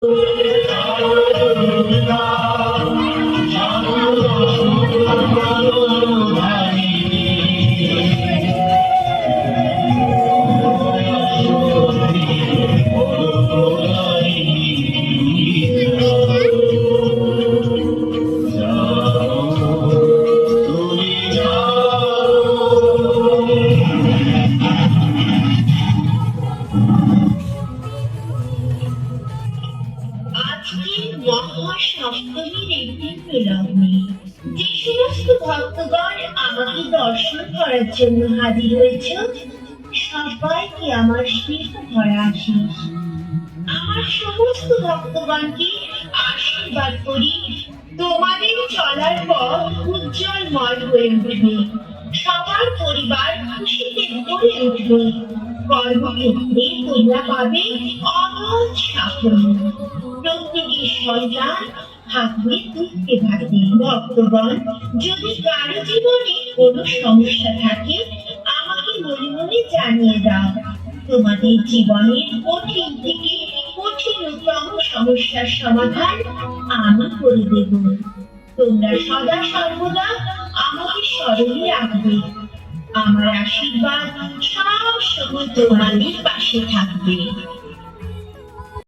Thank you. আজকে মহাসপ্তমীর একটি বিলগ্নে। যে সমস্ত ভক্তগণ আমাকে দর্শন করার জন্য হাজির হয়েছে সবাইকে আমার স্নেহ ভরা আশিস আমার সমস্ত ভক্তগণকে আশীর্বাদ করি তোমাদের চলার পথ উজ্জ্বলময় হয়ে উঠবে। সবার পরিবার খুশিতে ভরে উঠবে। কর্মক্ষেত্রে তোমরা পাবে অগাধ সাফল্য। সন্তান থাকবে দুঃখে থাকবে ভক্তগণ যদি কারও জীবনে কোনো সমস্যা থাকে, আমাকে মনে মনে জানিয়ে দাও। তোমাদের জীবনের কঠিন থেকে কঠিনতম সমস্যার সমাধান আমি করে দেব। তোমরা সদা সর্বদা আমাকে স্মরণে রাখবে। আমার আশীর্বাদ সব সময় তোমাদের পাশে থাকবে।